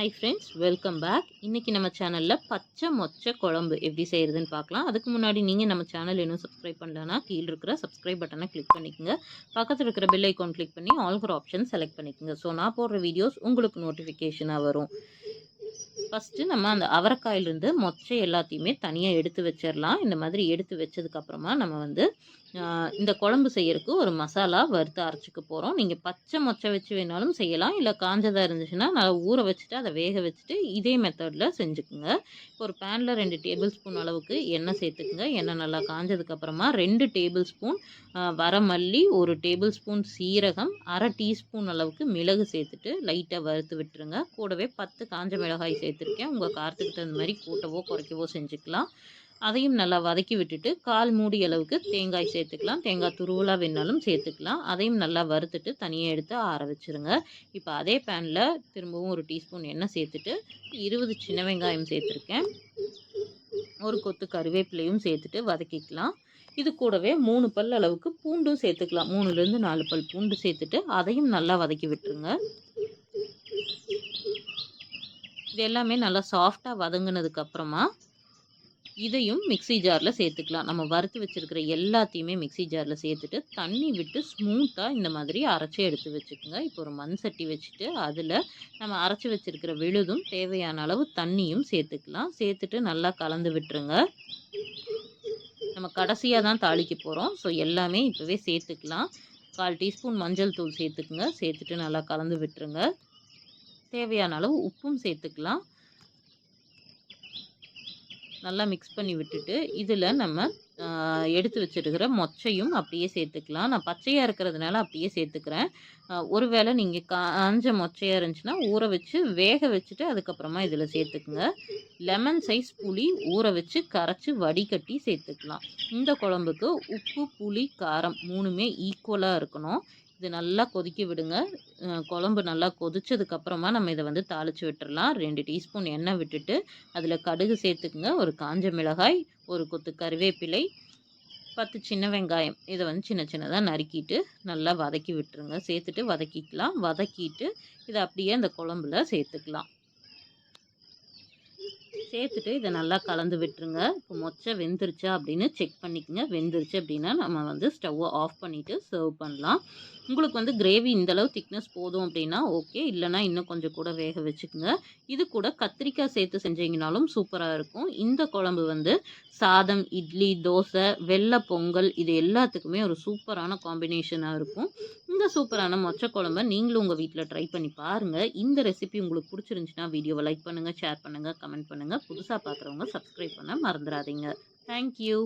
Hi friends welcome back இன்றைக்கி நம்ம சேனலில் பச்சை மொச்சை குழம்பு எப்படி செய்கிறதுன்னு பார்க்கலாம். அதுக்கு முன்னாடி நீங்கள் நம்ம சேனல் இன்னும் சப்ஸ்கிரைப் பண்ணலன்னா கீழே இருக்கிற சப்ஸ்கிரைப் பட்டனை கிளிக் பண்ணிக்கோங்க. பக்கத்தில் இருக்கிற பெல் ஐக்கான் கிளிக் பண்ணி ஆல்கிற ஆப்ஷன் செலக்ட் பண்ணிக்கோங்க. ஸோ நான் போடுற வீடியோஸ் உங்களுக்கு நோட்டிஃபிகேஷனாக வரும். ஃபஸ்ட்டு நம்ம அந்த அவரைக்காயிலிருந்து மொச்சை எல்லாத்தையுமே தனியாக எடுத்து வச்சிடலாம் இந்த மாதிரி எடுத்து வச்சதுக்கப்புறமா நம்ம வந்து இந்த குழம்பு செய்யறதுக்கு ஒரு மசாலா வறுத்து அரைச்சிக்க போகிறோம் நீங்கள் பச்சை மொச்சை வச்சு வேணாலும் செய்யலாம். இல்லை காஞ்சதாக இருந்துச்சுன்னா நல்லா ஊற வச்சுட்டு அதை வேக வச்சுட்டு இதே மெத்தடில் செஞ்சுக்குங்க. இப்போ ஒரு பேனில் ரெண்டு டேபிள் ஸ்பூன் அளவுக்கு எண்ணெய் சேர்த்துக்குங்க. எண்ணெய் நல்லா காஞ்சதுக்கப்புறமா ரெண்டு டேபிள் ஸ்பூன் வரமல்லி ஒரு டேபிள் ஸ்பூன் சீரகம் அரை டீஸ்பூன் அளவுக்கு மிளகு சேர்த்துட்டு லைட்டாக வறுத்து விட்டுருங்க. கூடவே பத்து காஞ்ச மிளகாய் எடுத்திருக்கேன். உங்கள் காரத்துக்கு தகுந்த மாதிரி கூட்டவோ குறைக்கவோ செஞ்சுக்கலாம். அதையும் நல்லா வதக்கி விட்டுட்டு கால் மூடி அளவுக்கு தேங்காய் சேர்த்துக்கலாம். தேங்காய் துருவலாக வேணாலும் சேர்த்துக்கலாம். அதையும் நல்லா வறுத்துட்டு தனியாக எடுத்து ஆற வச்சுருங்க. இப்போ அதே பேனில் திரும்பவும் ஒரு டீஸ்பூன் எண்ணெய் சேர்த்துட்டு இருபது சின்ன வெங்காயம் சேர்த்துருக்கேன். ஒரு கொத்து கருவேப்பிலையும் சேர்த்துட்டு வதக்கிக்கலாம். இது கூடவே மூணு பல் அளவுக்கு பூண்டும் சேர்த்துக்கலாம். மூணுலேருந்து நாலு பல் பூண்டு சேர்த்துட்டு அதையும் நல்லா வதக்கி விட்டுருங்க. இது எல்லாமே நல்லா சாஃப்டாக வதங்கினதுக்கு அப்புறமா இதையும் மிக்ஸி ஜாரில் சேர்த்துக்கலாம். நம்ம வறுத்து வச்சுருக்கிற எல்லாத்தையுமே மிக்ஸி ஜாரில் சேர்த்துட்டு தண்ணி விட்டு ஸ்மூத்தாக இந்த மாதிரி அரைச்சி எடுத்து வச்சுக்கோங்க. இப்போ ஒரு மண் சட்டி வச்சுட்டு அதில் நம்ம அரைச்சி வச்சுருக்கிற விழுதும் தேவையான அளவு தண்ணியும் சேர்த்துக்கலாம். சேர்த்துட்டு நல்லா கலந்து விட்டுருங்க. நம்ம கடைசியாக தான் தாளிக்க போகிறோம் ஸோ எல்லாமே இப்போவே சேர்த்துக்கலாம். கால் டீஸ்பூன் மஞ்சள் தூள் சேர்த்துக்குங்க. சேர்த்துட்டு நல்லா கலந்து விட்டுருங்க. தேவையான அளவு உப்பும் சேர்த்துக்கலாம். நல்லா மிக்ஸ் பண்ணி விட்டுட்டு இதில் நம்ம எடுத்து வச்சிருக்கிற மொச்சையும் அப்படியே சேர்த்துக்கலாம். நான் பச்சையாக இருக்கிறதுனால அப்படியே சேர்த்துக்கிறேன். ஒருவேளை நீங்கள் காஞ்ச மொச்சையாக இருந்துச்சுன்னா ஊற வச்சு வேக வச்சுட்டு அதுக்கப்புறமா இதில் சேர்த்துக்குங்க. லெமன் சைஸ் புளி ஊற வச்சு கரைச்சி வடிகட்டி சேர்த்துக்கலாம். இந்த குழம்புக்கு உப்பு புளி காரம் மூணுமே ஈக்குவலாக இருக்கணும். இது நல்லா கொதிக்க விடுங்க. குழம்பு நல்லா கொதிச்சதுக்கப்புறமா நம்ம இதை வந்து தாளித்து விட்டுறலாம். ரெண்டு டீஸ்பூன் எண்ணெய் விட்டுட்டு அதில் கடுகு சேர்த்துக்குங்க. ஒரு காஞ்ச மிளகாய் ஒரு கொத்து கருவேப்பிலை பத்து சின்ன வெங்காயம். இதை வந்து சின்ன சின்னதாக நறுக்கிட்டு நல்லா வதக்கி விட்டுருங்க. சேர்த்துட்டு வதக்கிக்கலாம். வதக்கிட்டு இதை அப்படியே அந்த குழம்புல சேர்த்துக்கலாம். சேர்த்துட்டு இதை நல்லா கலந்து விட்டுருங்க. இப்போ மொச்சை வெந்துருச்சா அப்படின்னு செக் பண்ணிக்கோங்க. வெந்துருச்சு அப்படின்னா நம்ம வந்து ஸ்டவ்வை ஆஃப் பண்ணிவிட்டு சர்வ் பண்ணலாம். உங்களுக்கு வந்து கிரேவி இந்தளவு திக்னஸ் போதும் அப்படின்னா ஓகே இல்லைனா இன்னும் கொஞ்சம் கூட வேக வச்சுக்கோங்க. இது கூட கத்திரிக்காய் சேர்த்து செஞ்சீங்கனாலும் சூப்பராக இருக்கும். இந்த குழம்பு வந்து சாதம் இட்லி தோசை வெள்ளை பொங்கல் இது எல்லாத்துக்குமே ஒரு சூப்பரான காம்பினேஷனாக இருக்கும். இந்த சூப்பரான மொச்சை குழம்பை நீங்களும் உங்கள் வீட்டில் ட்ரை பண்ணி பாருங்கள் இந்த ரெசிபி உங்களுக்கு பிடிச்சிருந்துச்சுன்னா வீடியோவை லைக் பண்ணுங்கள் ஷேர் பண்ணுங்கள் கமெண்ட் பண்ணுங்கள் புதுசாக பார்க்குறவங்க சப்ஸ்கிரைப் பண்ண மறந்துடாதீங்க தேங்க்யூ